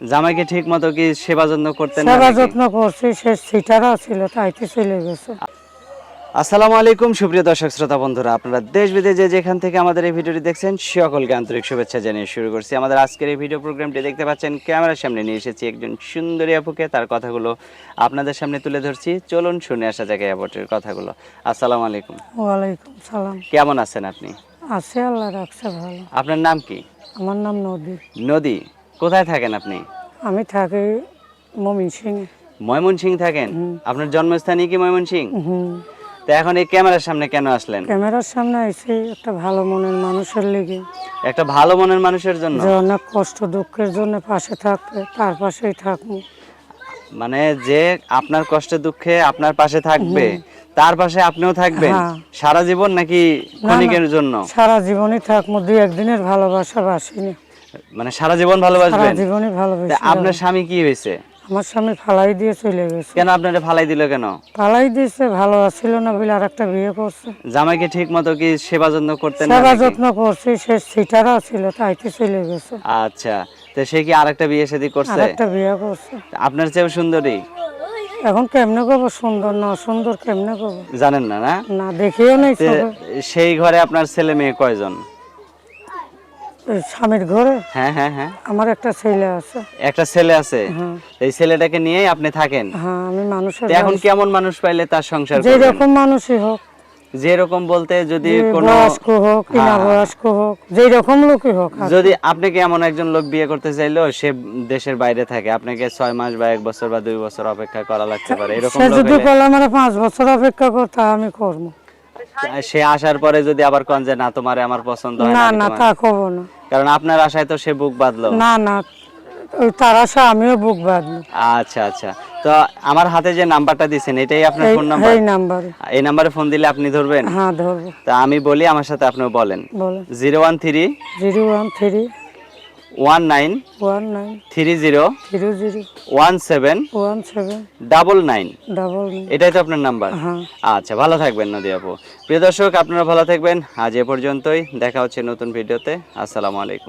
জামাইকে ঠিক মতো কি সেবা যত্ন করতেন সেবা যত্ন করছি সে সিটারও ছিল তাইতে চলে গেছে। আসসালামু আলাইকুম সুপ্রিয় দর্শক শ্রোতা বন্ধুরা আপনারা দেশ বিদেশে যেখান থেকে আমাদের এই ভিডিওটি দেখছেন সকলকে আন্তরিক শুভেচ্ছা জানিয়ে শুরু করছি। আমাদের আজকের এই ভিডিও প্রোগ্রামটি দেখতে পাচ্ছেন ক্যামেরার সামনে নিয়ে এসেছি একজন সুন্দরী আপুকে তার কথাগুলো আপনাদের সামনে তুলে ধরছি। চলুন শুনে আসা যাক এই আপুটির কথাগুলো। আসসালামু আলাইকুম। ওয়ালাইকুম সালাম। কেমন আছেন আপনি? আছে আল্লাহ রাখছে ভালো। আপনার নাম কি? আমার নাম নদী। নদী? কোথায় থাকেন আপনি? আমি থাকি মমিন সিং ময়মনসিং থাকেন? আপনার জন্মস্থানই কি ময়মনসিং তো এখন এই ক্যামেরার সামনে কেন আসলেন? ক্যামেরার সামনে আইছি একটা ভালো মনের মানুষের লেগে। একটা ভালো মনের মানুষের জন্য? যে অনেক কষ্ট দুঃখের জন্য পাশে থাকবে তার পাশেই থাকব। মানে যে আপনার কষ্টে দুঃখে আপনার পাশে থাকবে তার পাশে আপনিও থাকবেন? হ্যাঁ। সারা জীবন নাকি ক্ষণিকের জন্য? সারা জীবনই থাকব দুই একদিনের ভালোবাসা বাসিনি। মানে সারা জীবন ভালোবাসবেন? সারা ভালোবাসবেন জীবনই তা ভালোবাসি আপনার স্বামী কি হয়েছে? আমার স্বামী ফালাই দিয়ে চলে গেছে। কেন আপনারা ফালাই দিল কেন? ফালাই দিয়েছে ভালো আছিল না বলে আর একটা বিয়ে করছে। জামাইকে ঠিক মতো কি সেবা যত্ন করতেন না সেবা যত্ন করছি সে সিটারও ছিল তাইতে চলে গেছে। আচ্ছা তো সে কি আরেকটা বিয়ে শাদী করছে? একটা বিয়ে করছে। আপনার চেয়েও সুন্দরী? এখন কেমনে করব? সুন্দর না সুন্দর কেমনে করব? জানেন না না? না দেখিও নেই। সেই ঘরে আপনার ছেলে মেয়ে কয়জন? স্বামীর ঘরে হ্যাঁ হ্যাঁ হ্যাঁ। আমার একটা ছেলে আছে। একটা ছেলে আছে? হ্যাঁ। এই ছেলেটাকে নিয়েই আপনি থাকেন? হ্যাঁ আমি মানুষের এখন কেমন মানুষ পাইলে তার সংসার যে রকম মানুষই হোক। যেরকম বলতে যদি কোনো বয়স্ক হোক কি না হ্যাঁ। বয়স্ক হোক যে রকম লোকই হোক যদি আপনাকে এমন একজন লোক বিয়ে করতে চাইলেও সে দেশের বাইরে থাকে আপনাকে ছয় মাস বা এক বছর বা দুই বছর অপেক্ষা করা লাগতে পারে এরকম যদি বলে আমার পাঁচ বছর অপেক্ষা করতে আমি করব। সে আসার পরে যদি আবার কন যে না তোমারে আমার পছন্দ হয় না না তা করব না। কারণ আপনার আশায় তো সে বুক বাঁধলো। না না তার আশা আমিও বুক বাঁধলো আচ্ছা আচ্ছা। তো আমার হাতে যে নাম্বারটা দিছেন এটাই আপনার ফোন নাম্বার? এই নাম্বার। এই নাম্বারে ফোন দিলে আপনি ধরবেন? হ্যাঁ ধরবো। তো আমি বলি আমার সাথে আপনিও বলেন। বলেন। Zero one three zero one three one nine one nine three zero zero zero one seven one seven double nine double এটাই তো আপনার নাম্বার? হ্যাঁ। আচ্ছা ভালো থাকবেন নদী আপু। প্রিয় দর্শক আপনারা ভালো থাকবেন। আজ এ পর্যন্তই। দেখা হচ্ছে নতুন ভিডিওতে। আসসালামু আলাইকুম।